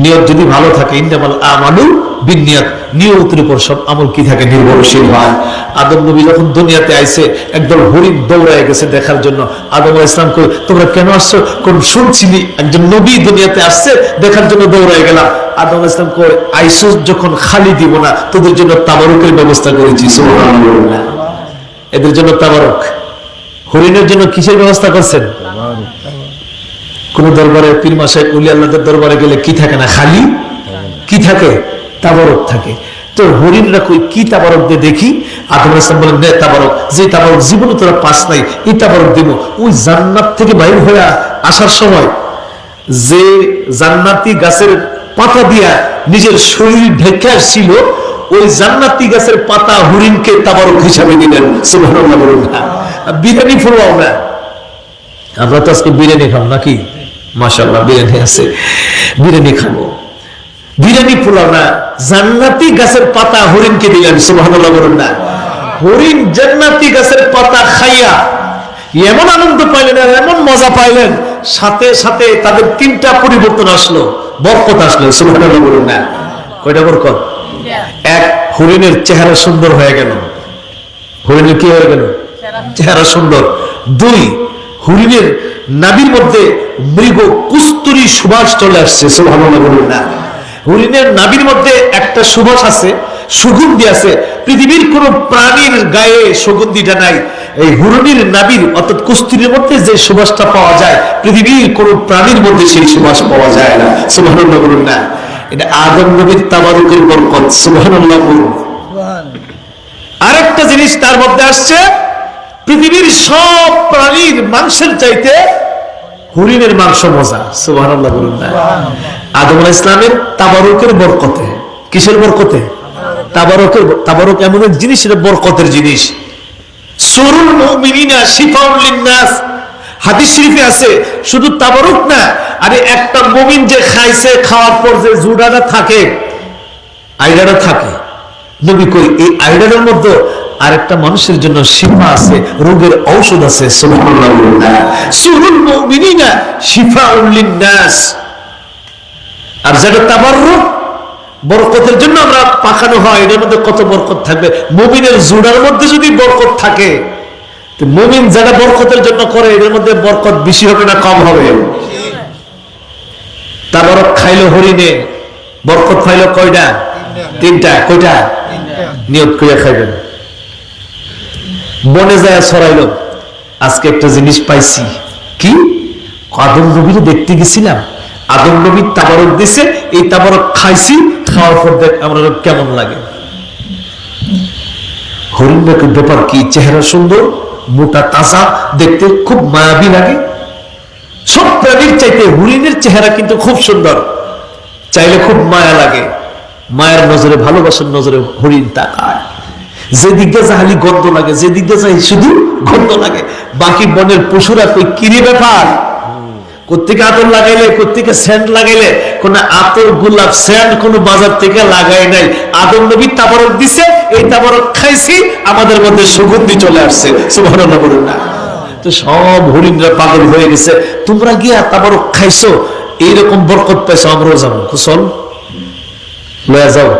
নিয়ত যদি ভালো থাকে ইন্দামাল আমালু বিনিয়ত। নিয়তের উপর সব আমল কি থাকে? নির্ভরশীল হয়। আদম নবী যখন দুনিয়াতে আইছে, একদল হরিণ দৌড়ায় গেছে দেখার জন্য। আদম ইসলাম কই তোমরা কেন আসছো? কোন শুনছিলি একজন নবী দুনিয়াতে আসছে, দেখার জন্য দৌড়ায় গেলাম। আদম ইসলাম কই আইসো যখন খালি দিব না, তোদের জন্য তাবারুকের ব্যবস্থা করেছি। এদের জন্য তাবারক। হরিণের জন্য কিসের ব্যবস্থা করছেন? কোন দরবারে পীর মাসায় উলি আল্লাহদের দরবারে গেলে কি থাকে না? খালি? কি থাকে? তাবারক থাকে। তো হরিণরা কই, কি তাবারক দিয়ে দেখি? আদম ইসলাম বলেন, নে তাবারক যে তাবারক জীবনে তোরা পাস নাই, এই তাবারক দিব। ওই জান্নাত থেকে বাইর হয়ে আসার সময় যে জান্নাতি গাছের পাতা দিয়া নিজের শরীর ঢেকে আসছিল, ওই জান্নাতি গাছের পাতা হরিণকে তাবারক হিসাবে দিলেন। সুবহানাল্লাহ বিরিয়ানি ফুলবাও না। আমরা তো আজকে বিরিয়ানি খাব নাকি? মাসাল্লাহ বিরিয়ানি আছে। বিরিয়ানি খাব। বিরিয়ানি পোলাও না, জান্নাতি গাছের পাতা হরিণকে দিলেন সুবহানাল্লাহ বলুন না। হরিণ জান্নাতি গাছের পাতা খাইয়া এমন আনন্দ পাইলেন আর এমন মজা পাইলেন, সাথে সাথে তাদের তিনটা পরিবর্তন আসলো, বরকত আসলো, সুবহানাল্লাহ বলুন না। কয়টা বরকত? এক, হরিণের চেহারা সুন্দর হয়ে গেল। হরিণের কি হয়ে গেল? চেহারা সুন্দর। দুই, হরিণের নাবির মধ্যে মৃগ কুস্তুরি সুবাস চলে আসছে না। হরিণের নাবির মধ্যে একটা সুবাস আছে, সুগন্ধি আছে। পৃথিবীর কোন প্রাণীর গায়ে সুগন্ধিটা নাই। এই হরিণের নাবির অর্থাৎ কুস্তুরির মধ্যে যে সুবাসটা পাওয়া যায়, পৃথিবীর কোন প্রাণীর মধ্যে সেই সুবাস পাওয়া যায় না। সুবহানাল্লাহ বলুন না। এটা আদম নবীর তাবারুকের বরকত, সুবহানাল্লাহ বলুন। আরেকটা জিনিস তার মধ্যে আসছে, পৃথিবীর সব প্রাণীর মাংসের চাইতে হরিণের মাংস মজা বলুন না। আদম আলাইহিস ইসলামের তাবারুকের বরকতে কিসের বরকতে? তাবারকের তাবারক এমন এক জিনিস এটা বরকতের জিনিস। সুরুল মুমিনিনা শিফাউল লিন্নাস। হাদিস শরীফে আছে শুধু তাবারক না আরে একটা মুমিন যে খাইছে খাওয়ার পর যে জুড়াটা থাকে আইডাটা থাকে। নবী কই এই আইডাটার মধ্যে আরেকটা মানুষের জন্য শিফা আছে রোগের ঔষধ আছে। সুরুল মুমিনিনা আর যেটা তাবাররুক বরকতের জন্য আমরা পাকানো হয় এটার মধ্যে কত বরকত থাকবে? মুমিনের জুড়ার মধ্যে যদি বরকত থাকে তো মুমিন যেটা বরকতের জন্য করে এর মধ্যে বরকত বেশি হবে না কম হবে? তারপর খাইলো হরিণে বরকত খাইলো কয়টা? তিনটা। কয়টা? নিয়ত করিয়া খাইবেন। বনে যায়, ছড়াইলো। আজকে একটা জিনিস পাইছি। কি? আদম নবীর দেখতে গেছিলাম। আদম নবীর তাবারক দিছে, এই তাবারক খাইছি, খাওয়ার পর দেখ আমার কেমন লাগে। হরিণটাকে ব্যাপার কি? চেহারা সুন্দর, মোটা, তাজা, দেখতে খুব মায়াবী লাগে। সব প্রাণীর চাইতে হরিণের চেহারা কিন্তু খুব সুন্দর। চাইলে খুব মায়া লাগে। মায়ের নজরে, ভালোবাসার নজরে হরিণ তাকায়। যে দিকে জাহালি গন্ধ লাগে যে দিকে যাই শুধু গন্ধ লাগে, বাকি বনের পশুরা কই কিরে ব্যাপার? কোথেকে আতর লাগাইলে কোথেকে সেন্ট লাগাইলে, কোন আতর, গোলাপ সেন্ট কোন বাজার থেকে লাগাই নাই। আদম নবী তাবারক দিছে, এই তাবারক খাইছি, আমাদের মধ্যে সুগন্ধি চলে আসছে। সুবহানাল্লাহ বলুন না। তো সব হরিণরা পাগল হয়ে গেছে। তোমরা গিয়া তাবারক খাইছো, এইরকম বরকত পাইছো আমরাও যাব কুশল, লয়া যাও।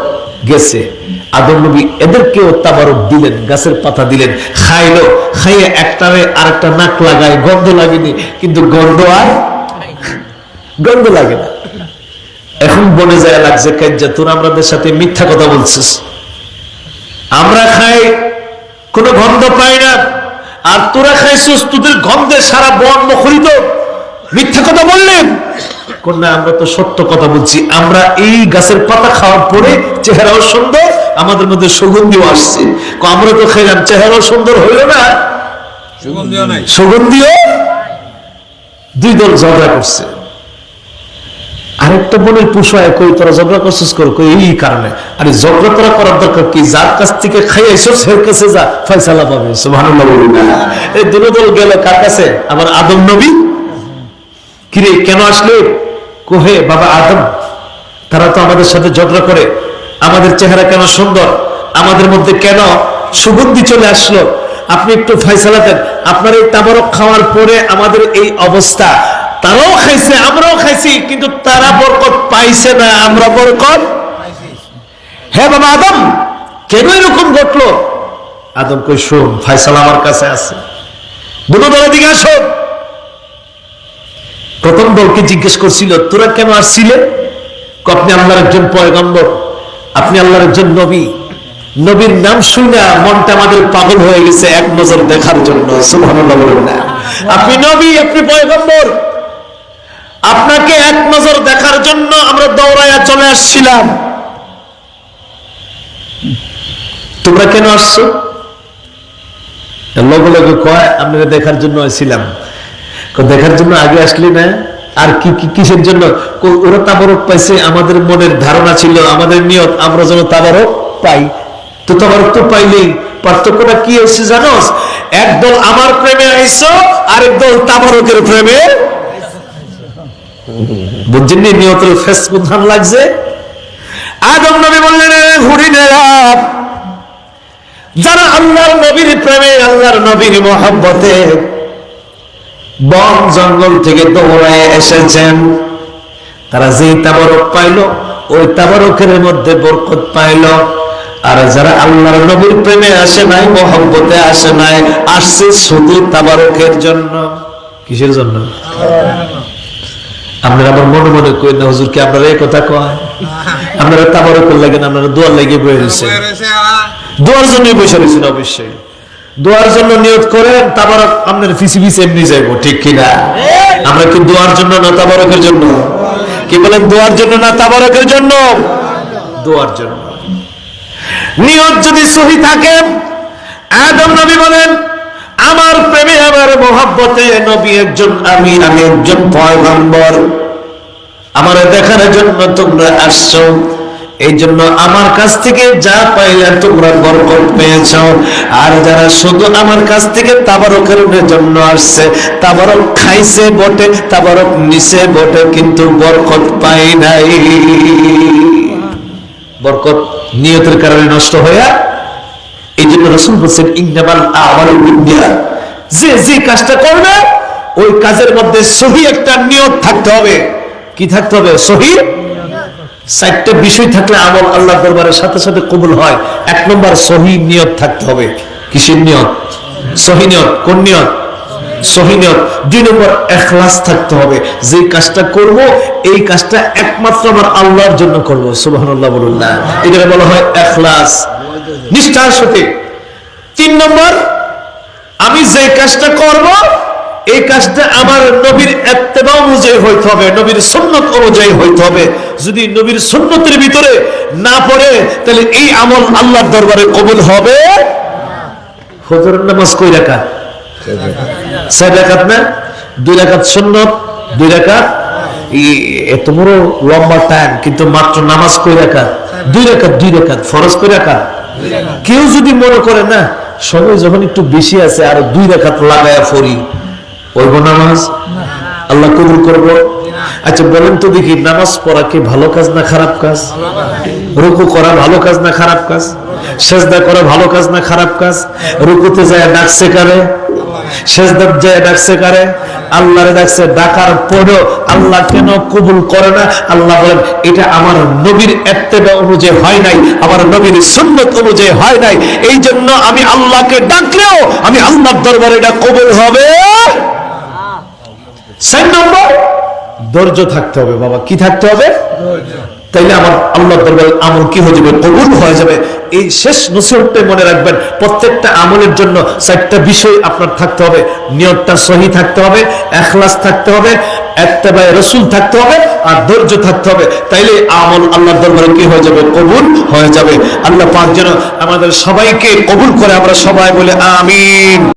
গেছে। আদম নবী এদেরকেও তাবারক দিলেন, গাছের পাতা দিলেন। খাইলো, খাইয়ে একটারে আরেকটা নাক লাগায়, গন্ধ লাগেনি, কিন্তু গন্ধ আর গন্ধ লাগে না। এখন বনে যায় লাগছে, কাজ্জা, তোর আমাদের সাথে মিথ্যা কথা বলছিস। আমরা খাই, কোনো গন্ধ পাই না। আর তোরা খাইছিস, তোদের গন্ধে সারা বন মুখরিত। মিথ্যা কথা বললেন? কন্যা আমরা তো সত্য কথা বলছি। আমরা এই গাছের পাতা খাওয়ার পরে চেহারাও সুন্দর আমাদের মধ্যে সুগন্ধিও আসছে। আমরা তো খেলাম চেহারাও সুন্দর হইল না? সুগন্ধিও দুই দল ঝগড়া করছে। আরেকটা বোনের পুষায় কই তোরা ঝগড়া করছিস কর কই এই কারণে। আরে ঝগড়া তোরা করার দরকার কি? যার কাছ থেকে খাইয়াইছো সে কাছে যা ফয়সালা পাবে সুবহানাল্লাহ বলুন। না এই দুটো দল গেল কার কাছে? আমার আদম নবী? কিরে কেন আসলে? কোহে বাবা আদম, তারা তো আমাদের সাথে ঝগড়া করে, আমাদের চেহারা কেন সুন্দর, আমাদের মধ্যে কেন সুগন্ধি চলে আসলো? আপনি একটু ফয়সালা দেন, আপনার এই তাবারক খাওয়ার পরে আমাদের এই অবস্থা। তারাও খাইছে, আমরাও খাইছি, কিন্তু তারা বরকত পাইছে না, আমরা বরকত হ্যাঁ বাবা আদম, কেন এরকম ঘটলো? আদম কই, শোন ফাইসাল আমার কাছে আছে। দুটো দলের দিকে আসো। প্রথম দলকে জিজ্ঞেস করছিল, তোরা কেন আসছিলে? আপনি আল্লাহর একজন পয়গম্বর, আপনি আল্লাহর একজন নবী। নবীর নাম শুনে মনটা আমাদের পাগল হয়ে গেছে এক নজর দেখার জন্য আপনি নবী, আপনি পয়গম্বর। আপনাকে এক নজর দেখার জন্য আমরা দৌড়াইয়া চলে আসছিলাম। তোমরা কেন আসছো? লগে লগে কয়, আপনাকে দেখার জন্য আসছিলাম। দেখার জন্য আগে আসলি না? আর কি কিসের জন্য? ওরা তাবারক পাইছে, আমাদের মনের ধারণা ছিল, আমাদের নিয়ত, আমরা যেন তাবারক পাই। তো তাবারক তো পাইলেই, পার্থক্যটা কি হয়েছে জানোস? একদল আমার প্রেমে আইসো, আরেক দল তাবারকের প্রেমে। বুঝছেন নিয়তের ফেস কোথান লাগছে? আদম নবী বললেন, "এ হরিণেরা যারা আল্লাহর নবীর প্রেমে, আল্লাহর নবীর মহাব্বতে বন জঙ্গল থেকে দৌড়ায় এসেছেন। তারা যেই তাবারক পাইল, ওই তাবারকের মধ্যে বরকত পাইল। আর যারা আল্লাহর নবীর প্রেমে আসে নাই, মহব্বতে আসে নাই, আসছে শুধু তাবারকের জন্য। কিসের জন্য? আপনারা আবার মনে মনে কই না হুজুর কি আপনারা এই কথা কয়? আপনারা তাবারকের লাগেন আপনারা দোয়ার লেগে বয়ে রয়েছেন। বয়ে রয়েছে দোয়ার জন্য বসে রয়েছেন অবশ্যই। দোয়ার জন্য নিয়ত করেন তারপর আপনার ফিসি ফিসি এমনি যাইবো ঠিক কিনা? আমরা কি দোয়ার জন্য না তাবারকের জন্য? কি বলেন দোয়ার জন্য না তাবারকের জন্য? দোয়ার জন্য। নিয়ত যদি সহি থাকে আদম নবী বলেন আমার প্রেমে আমার মহাব্বতে নবী একজন আমি আমি একজন পয়গম্বর। আমার দেখার জন্য তোমরা আসছো। এই জন্য আমার কাছ থেকে যা পাইলে তোমরা বরকত পেয়েছ। আর যারা শুধু আমার কাছ থেকে তাবারকের জন্য আসছে, তাবারক খাইছে বটে, তাবারক নিছে বটে, কিন্তু বরকত পাই নাই। বরকত নিয়তের কারণে নষ্ট হয়ে এই জন্য বলছেন, ইন্নামাল আমালু বিন্নিয়াত। যে যে কাজটা করবে, ওই কাজের মধ্যে সহি একটা নিয়ত থাকতে হবে। কি থাকতে হবে? সহি চারটা বিষয় থাকলে আমল আল্লাহ দরবারের সাথে সাথে কবুল হয়। এক নম্বর, সহি নিয়ত থাকতে হবে। কিসের নিয়ত? সহি নিয়ত? কোন নিয়ত? দুই নম্বর, এখলাস থাকতে হবে। যে কাজটা করব, এই কাজটা একমাত্র আমার আল্লাহর জন্য করব। সুবহানাল্লাহ বলুন না। এটা বলা হয় এখলাস। নিষ্ঠার সাথে। তিন নম্বর, আমি যে কাজটা করব এই কাজটা আমার নবীর এত্তেবা অনুযায়ী হইতে হবে, নবীর সুন্নত অনুযায়ী হইতে হবে। যদি নবীর সুন্নতের ভিতরে না পড়ে, তাহলে এই আমল আল্লাহর দরবারে কবুল হবে। নামাজ কই রাখা রাকাত না? দুই সুন্নত, দুই এই- এত বড় লম্বা টাইম কিন্তু মাত্র নামাজ কই রাকাত? দুই রাকাত দুই রাকাত, ফরজ কই রাকাত? কেউ যদি মনে করে, না, সময় যখন একটু বেশি আছে, আর দুই রাকাত লাগায়া ফরি ওইব নামাজ? আল্লাহ কবুল করব? আচ্ছা বলেন তো দেখি, নামাজ পড়া কি ভালো কাজ না খারাপ কাজ? রুকু করা ভালো কাজ না খারাপ কাজ? সেজদা করা ভালো কাজ না খারাপ কাজ? রুকুতে যায় ডাকছে কারে? সেজদাত যায় ডাকছে কারে? ডাকছে, ডাকার পরেও আল্লাহ কেন কবুল করে না? আল্লাহ বলেন, এটা আমার নবীর এত্তেবা অনুযায়ী হয় নাই, আমার নবীর সুন্নত অনুযায়ী হয় নাই। এই জন্য আমি আল্লাহকে ডাকলেও আমি আল্লাহর দরবারে এটা কবুল হবে। নম্বর, ধৈর্য থাকতে হবে, বাবা, কি থাকতে হবে? তাইলে আমার আল্লাহ দরবার আমল কি হয়ে যাবে? কবুল হয়ে যাবে। এই শেষ নসিহতটাই মনে রাখবেন, প্রত্যেকটা আমলের জন্য চারটা বিষয় আপনার থাকতে হবে। নিয়তটা সহি থাকতে হবে, এখলাস থাকতে হবে রসুল থাকতে হবে, আর ধৈর্য থাকতে হবে। তাইলে আমল আল্লাহ দরবারে কি হয়ে যাবে? কবুল হয়ে যাবে। আল্লাহ পাক যেন আমাদের সবাইকে কবুল করে, আমরা সবাই বলে আমিন।